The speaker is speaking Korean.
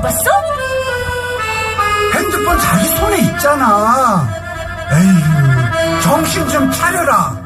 봤어? 핸드폰 자기 손에 있잖아. 에휴, 정신 좀 차려라.